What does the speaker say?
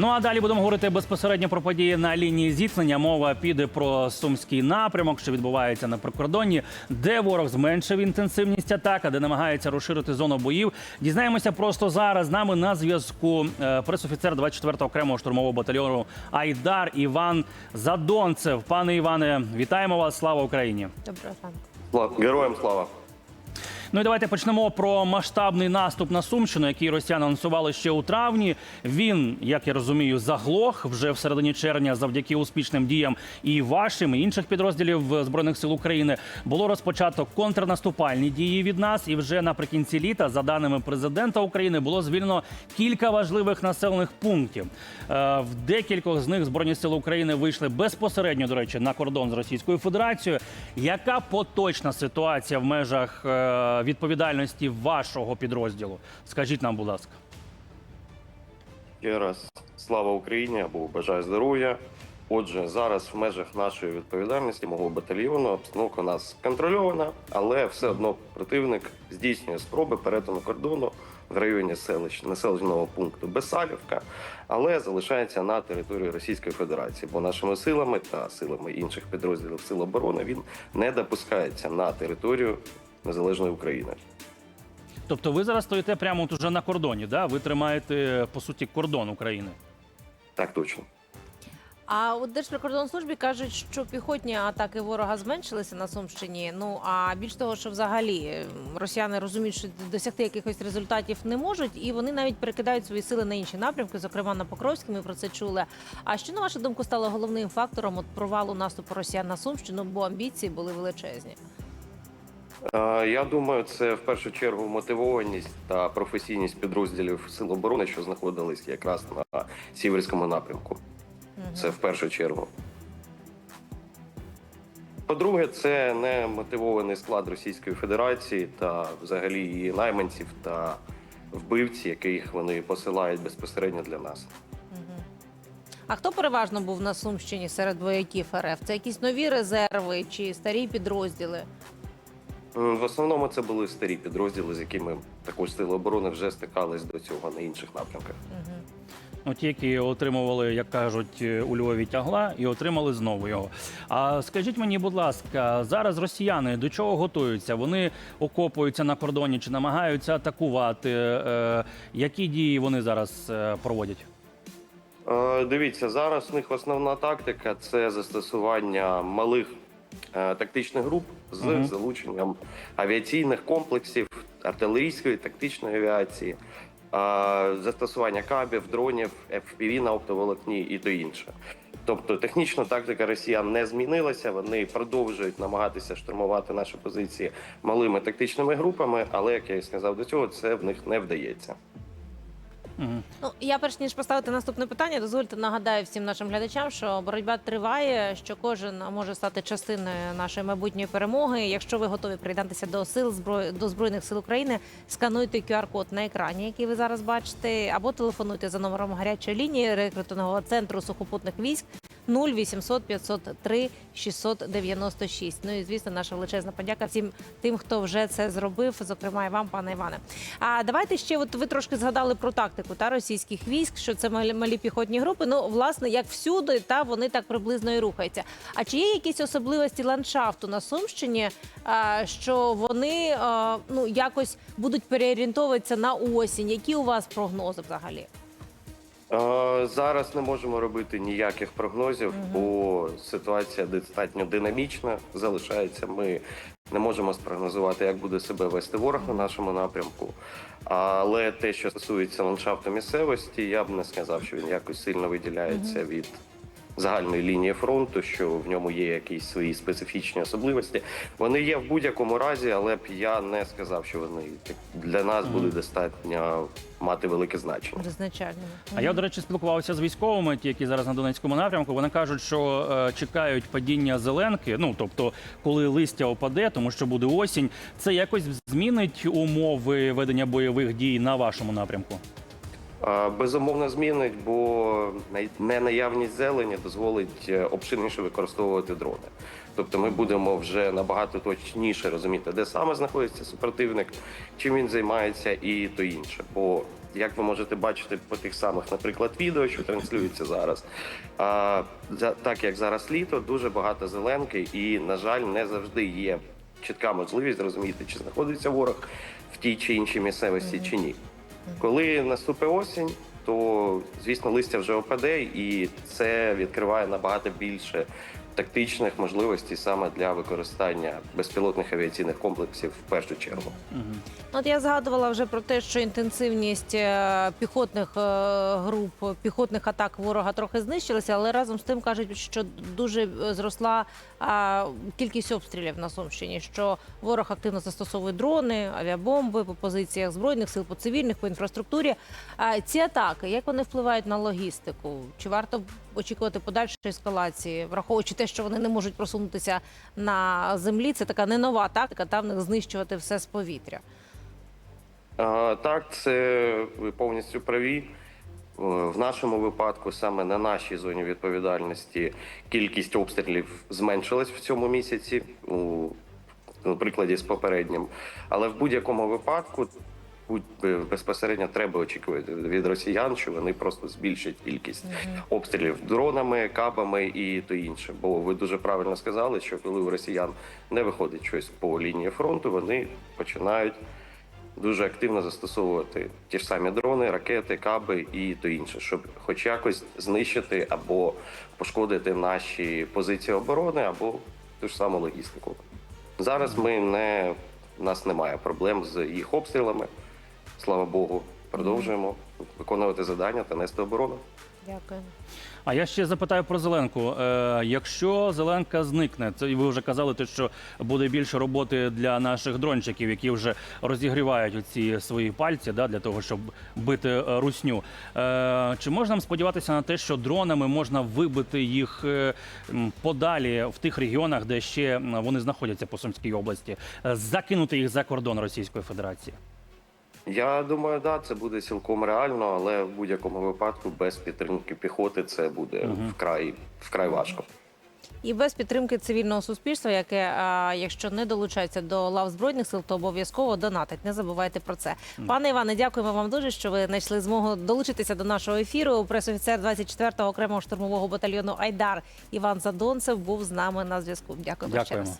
Ну а далі будемо говорити безпосередньо про події на лінії зіткнення. Мова піде про сумський напрямок, що відбувається на прикордонні, де ворог зменшив інтенсивність атак, а де намагається розширити зону боїв. Дізнаємося просто зараз. З нами на зв'язку е, пресофіцер 24-го окремого штурмового батальйону Айдар Іван Задонцев. Пане Іване, вітаємо вас! Слава Україні! Доброго ранку. Героям слава. Ну і давайте почнемо про масштабний наступ на Сумщину, який росіяни анонсували ще у травні. Він, як я розумію, заглох вже в середині червня завдяки успішним діям і вашим, і інших підрозділів збройних сил України. Було розпочато контрнаступальні дії від нас. І вже наприкінці літа, за даними президента України, було звільнено кілька важливих населених пунктів. Е, В декількох з них збройні сили України вийшли безпосередньо, до речі, на кордон з Російською Федерацією. Яка поточна ситуація в межах е, відповідальності вашого підрозділу? Скажіть нам, будь ласка. Ще раз слава Україні або бажаю здоров'я. Отже, зараз в межах нашої відповідальності мого батальйону обстановка у нас контрольована, але все одно противник здійснює спроби перетину кордону в районі селищ населеного пункту Бесалівка, але залишається на території Російської Федерації, бо нашими силами та силами інших підрозділів Сил оборони він не допускається на територію незалежної України. Тобто ви зараз стоїте прямо от уже на кордоні, да? ви тримаєте по суті кордон України. Так точно. А у Держприкордонслужбі кажуть, що піхотні атаки ворога зменшилися на Сумщині. Ну а більш того, що взагалі росіяни розуміють, що досягти якихось результатів не можуть, і вони навіть перекидають свої сили на інші напрямки, зокрема на Покровський. Ми про це чули. А що на вашу думку стало головним фактором от провалу наступу росіян на Сумщину? Бо амбіції були величезні. Е, Я думаю, це в першу чергу мотивованість та професійність підрозділів Сил оборони, що знаходились якраз на сіверському напрямку. Це в першу чергу. По-друге, це не мотивований склад Російської Федерації та взагалі її найманців та вбивці, яких вони посилають безпосередньо для нас. А хто переважно був на Сумщині серед вояків РФ? Це якісь нові резерви чи старі підрозділи? М, В основному це були старі підрозділи, з якими також сили оборони вже стикались до цього на інших напрямках. Ну, ті, які отримували, як кажуть, у Львові тягла, і отримали знову його. А скажіть мені, будь ласка, зараз росіяни до чого готуються? Вони окопуються на кордоні чи намагаються атакувати? Е, які дії вони зараз е, проводять? Е, Дивіться, зараз у них основна тактика це застосування малих е, тактичних груп з Мгм. залученням авіаційних комплексів, артилерійської тактичної авіації, е, застосування кабів, дронів, FPV на оптоволокні і то інше. Тобто технічна тактика росіян не змінилася. Вони продовжують намагатися штурмувати наші позиції малими тактичними групами, але як я і сказав до цього, це в них не вдається. Мгм. Ну я перш ніж поставити наступне питання, дозвольте нагадаю всім нашим глядачам, що боротьба триває, що кожен може стати частиною нашої майбутньої перемоги. Якщо ви готові приєднатися до сил зброї до збройних сил України, скануйте QR-код на екрані, який ви зараз бачите, або телефонуйте за номером гарячої лінії рекрутингового центру сухопутних військ. 0800 503 696. Ну і звісно, наша величезна подяка всім тим, хто вже це зробив, зокрема і вам, пане Іване. А давайте ще, от ви трошки згадали про тактику та російських військ, що це малі, піхотні групи. Ну, власне, як всюди, та вони так приблизно і рухаються. А чи є якісь особливості ландшафту на Сумщині, що вони ну якось будуть переорієнтовуватися на осінь? Які у вас прогнози взагалі? Е, Зараз не можемо робити ніяких прогнозів, бо ситуація достатньо динамічна залишається. Ми не можемо спрогнозувати, як буде себе вести ворог на нашому напрямку. Але те, що стосується ландшафту місцевості, я б не сказав, що він якось сильно виділяється від загальної лінії фронту, що в ньому є якісь свої специфічні особливості. Вони є в будь-якому разі, але б я не сказав, що вони для нас буде достатньо мати велике значення. Визначальними. А я, до речі, спілкувався з військовими, ті, які зараз на Донецькому напрямку. Вони кажуть, що е, чекають падіння зеленки. Ну тобто, коли листя опаде, тому що буде осінь, це якось змінить умови ведення бойових дій на вашому напрямку. Безумовно змінить, бо най- ненаявність зелені дозволить е, обширніше використовувати дрони. Тобто ми будемо вже набагато точніше розуміти, де саме знаходиться супротивник, чим він займається, і то інше. Бо як ви можете бачити по тих самих, наприклад, відео, що транслюється зараз. А, так як зараз літо, дуже багато зеленки, і, на жаль, не завжди є чітка можливість зрозуміти, чи знаходиться ворог в тій чи іншій місцевості, чи ні. Коли наступить осінь, то звісно листя вже опаде, і це відкриває набагато більше тактичних можливостей саме для використання безпілотних авіаційних комплексів в першу чергу. От я згадувала вже про те, що інтенсивність е, піхотних е, груп, піхотних атак ворога трохи знищилася, але разом з тим кажуть, що дуже е, зросла кількість обстрілів на Сумщині. Що ворог активно застосовує дрони, авіабомби по позиціях збройних сил, по цивільних, по інфраструктурі. Ці атаки як вони впливають на логістику? Чи варто очікувати подальшої ескалації, враховуючи те, що вони не можуть просунутися на землі? Це така не нова тактика, там в них знищувати все з повітря. А, Так, це ви повністю праві. Е, В нашому випадку, саме на нашій зоні відповідальності, кількість обстрілів зменшилась в цьому місяці, у прикладі з попереднім. Але в будь-якому випадку будь- е, безпосередньо треба очікувати від росіян, що вони просто збільшать кількість обстрілів дронами, кабами і то інше. Бо ви дуже правильно сказали, що коли у росіян не виходить щось по лінії фронту, вони починають дуже активно застосовувати ті ж самі дрони, ракети, каби і то інше, щоб хоч якось знищити або пошкодити наші позиції оборони, або ту ж саму логістику. Зараз ми не у нас немає проблем з їх обстрілами. Слава Богу, продовжуємо виконувати завдання та нести оборону. Дякую. А я ще запитаю про Зеленку. Е, якщо Зеленка зникне, це ви вже казали, те, що буде більше роботи для наших дрончиків, які вже розігрівають оці свої пальці да, для того, щоб бити е, русню. Е, чи можна нам сподіватися на те, що дронами можна вибити їх е, подалі в тих регіонах, де ще вони знаходяться по Сумській області, е, закинути їх за кордон Російської Федерації? Я думаю, да, це буде цілком реально, але в будь-якому випадку без підтримки піхоти це буде вкрай вкрай важко. І без підтримки цивільного суспільства, яке, а, якщо не долучається до лав збройних сил, то обов'язково донатить. Не забувайте про це. Пане Іване, дякуємо вам дуже, що ви знайшли змогу долучитися до нашого ефіру. Пресофіцер 24-го окремого штурмового батальйону Айдар Іван Задонцев був з нами на зв'язку. Дякуємо, ще раз.